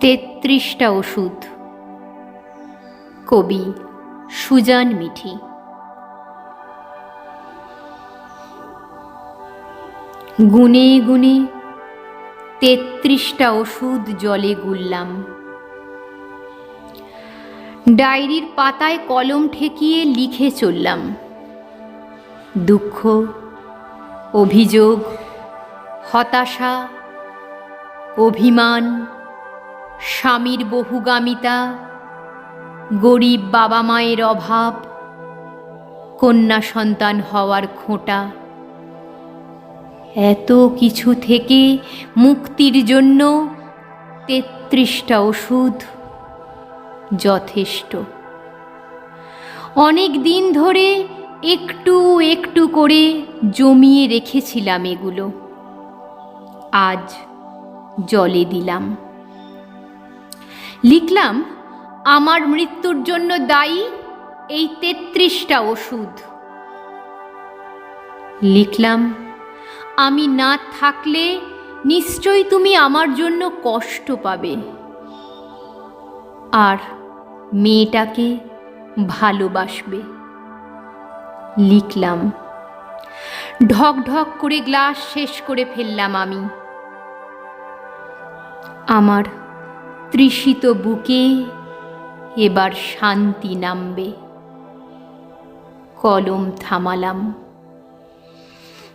তেত্রিশটা ওষুধ। কবি সুজান মিঠি। গুনে গুনে তেত্রিশটা ওষুধ জলে গুললাম। ডায়েরির পাতায় কলম ঠেকিয়ে লিখে চললাম। দুঃখ, অভিযোগ, হতাশা, অভিমান স্বামীর বহুগামিতা, গরিব বাবা মায়ের অভাব, কন্যা সন্তান হওয়ার খোঁটা। এত কিছু থেকে মুক্তির জন্য তেত্রিশটা ওষুধ যথেষ্ট। অনেক দিন ধরে একটু একটু করে জমিয়ে রেখেছিলাম এগুলো। আজ জলে দিলাম। লিখলাম, আমার মৃত্যুর জন্য দায়ী এই তেত্রিশটা ওষুধ। লিখলাম, আমি না থাকলে নিশ্চয়ই তুমি আমার জন্য কষ্ট পাবে। আর মেয়েটাকে ভালোবাসবে। লিখলাম, ঢক ঢক করে গ্লাস শেষ করে ফেললাম আমি। আমার তৃষিত বুকে এবার শান্তি নামবে। কলম থামালাম।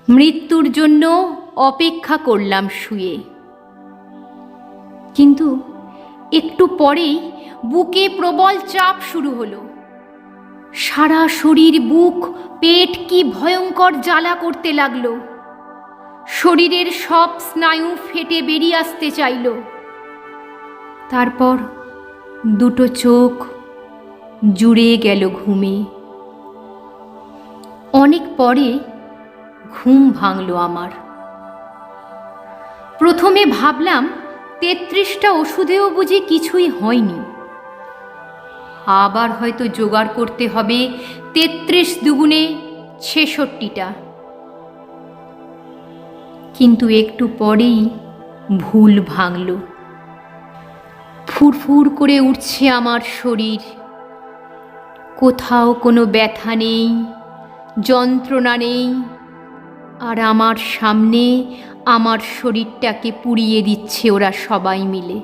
মৃত্যুর জন্য অপেক্ষা করলাম শুয়ে। কিন্তু একটু পরেই বুকে প্রবল চাপ শুরু হলো। সারা শরীর, বুক, পেট কি ভয়ঙ্কর জ্বালা করতে লাগল। শরীরের সব স্নায়ু ফেটে বেরিয়ে আসতে চাইল। তারপর দুটো চোখ জুড়ে গেল ঘুমে। অনেক পরে ঘুম ভাঙল আমার। প্রথমে ভাবলাম, তেত্রিশটা ওষুধেও বুঝি কিছুই হয়নি। আবার হয়তো জোগাড় করতে হবে তেত্রিশ দুগুণে ছেষট্টিটা। কিন্তু একটু পরেই ভুল ভাঙল। ফুরফুর করে উঠছে আমার শরীর। কোথাও কোনো ব্যথা নেই, যন্ত্রণা নেই, আর আমার সামনে আমার শরীরটাকে পুড়িয়ে দিচ্ছে ওরা সবাই মিলে।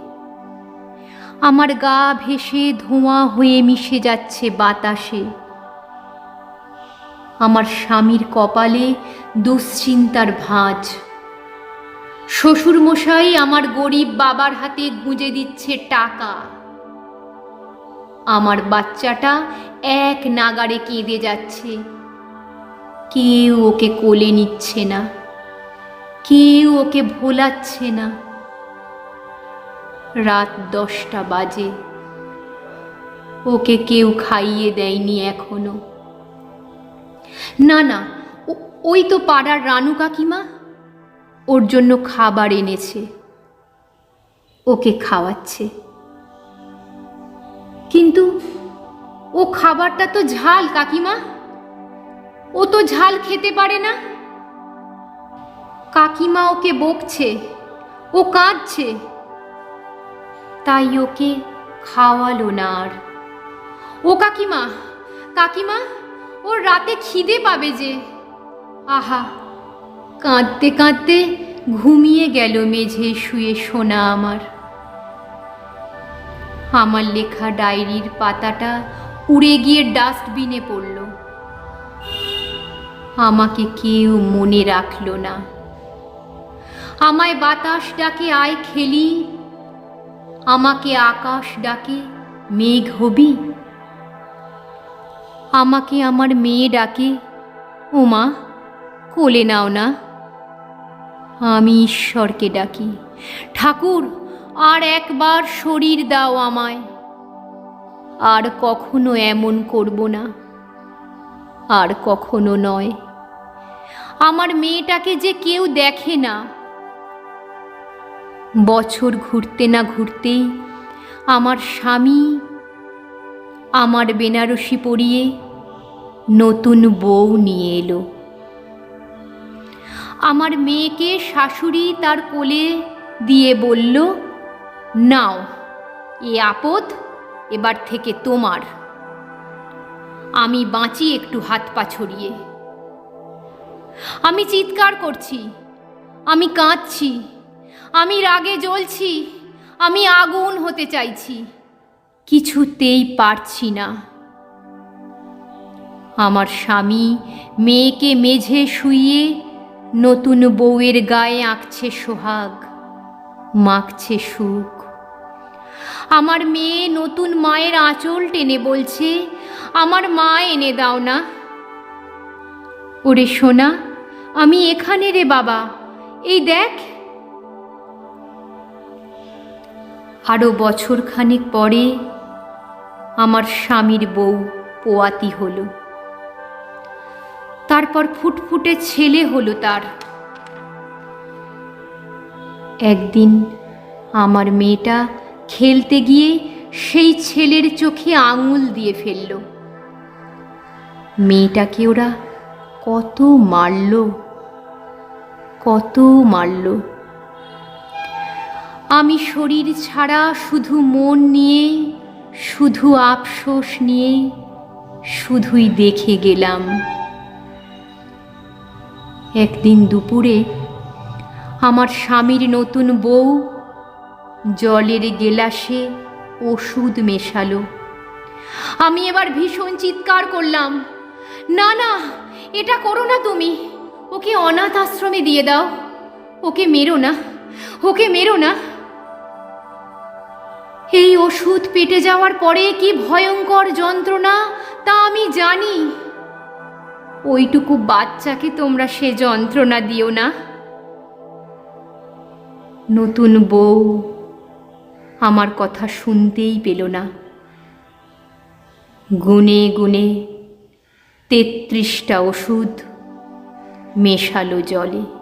আমার গা ভেসে ধোঁয়া হয়ে মিশে যাচ্ছে বাতাসে। আমার স্বামীর কপালে দুশ্চিন্তার ভাঁজ। শ্বশুরমশাই আমার গরিব বাবার হাতে গুঁজে দিচ্ছে টাকা। আমার বাচ্চাটা এক নাগারে কেঁদে যাচ্ছে। কেউ ওকে কোলে নিচ্ছে না। কেউ ওকে ভোলাচ্ছে না। রাত দশটা বাজে। ওকে কেউ খাইয়ে দেয়নি এখনও। না না ওই তো পাড়ার রানু কাকিমা। ওর জন্য খাবার এনেছে। ওকে খাওয়াচ্ছে। কিন্তু ও খাবারটা তো ঝাল, কাকিমা। ও তো ঝাল খেতে পারে না। কাকিমা ওকে বকছে, ও কাঁদছে। তাই ওকে খাওয়ালো না আর। ও কাকিমা কাকিমা, ওর রাতে খিদে পাবে যে। আহা কাঁদতে কাঁদতে ঘুমিয়ে গেল মেঝে শুয়ে শোনা আমার। আমার লেখা ডায়েরির পাতাটা উড়ে গিয়ে ডাস্টবিনে পড়ল। আমাকে কেউ মনে রাখল না। আমায় বাতাস ডাকে, আয় খেলি। আমাকে আকাশ ডাকে, মেঘ হবি। আমাকে আমার মেয়ে ডাকে, ওমা, কোলে নাও না। আমি ঈশ্বরকে ডাকি। ঠাকুর, আর একবার শরীর দাও আমায়। আর কখনো এমন করব না। আর কখনো নয়। আমার মেয়েটাকে যে কেউ দেখে না। বছর ঘুরতে না ঘুরতেই আমার স্বামী আমার বেনারসি পরিয়ে নতুন বউ নিয়ে এলো। আমার মেয়েকে শাশুড়ি তার কোলে দিয়ে বলল, নাও, এ আপদ, এবার থেকে তোমার। আমি বাঁচি একটু হাত পা ছড়িয়ে। আমি চিৎকার করছি, আমি কাঁদছি, আমি রাগে জ্বলছি, আমি আগুন হতে চাইছি। কিছুতেই পারছি না। আমার স্বামী মেয়েকে মেঝে শুইয়ে নতুন বউয়ের গায়ে আঁকছে সোহাগ, মাখছে সুখ। আমার মেয়ে নতুন মায়ের আঁচল টেনে বলছে, আমার মা এনে দাও না। ওরে সোনা, আমি এখানে রে বাবা, এই দেখ। আরও বছরখানেক পরে আমার স্বামীর বউ পোয়াতি হলো। তারপর ফুটফুটে ছেলে হলো তার। একদিন আমার মেয়েটা খেলতে গিয়ে সেই ছেলের চোখে আঙুল দিয়ে ফেলল। মেয়েটাকে ওরা কত মারল কত মারল। আমি শরীর ছাড়া শুধু মন নিয়ে, শুধু আফসোস নিয়ে, শুধুই দেখে গেলাম। একদিন দুপুরে আমার স্বামীর নতুন বউ জলের গেলাসে ওষুধ মেশালো। আমি এবার ভীষণ চিৎকার করলাম, না না, এটা করো না তুমি, ওকে অনাথ আশ্রমে দিয়ে দাও, ওকে মেরো না, ওকে মেরো না। এই ওষুধ পেটে যাওয়ার পরে কি ভয়ঙ্কর যন্ত্রণা তা আমি জানি। ওইটুকু বাচ্চাকে তোমরা সে যন্ত্রণা দিও না। নতুন বউ আমার কথা শুনতেই পেল না। গুনে গুনে তেত্রিশটা ওষুধ মেশালো জলে।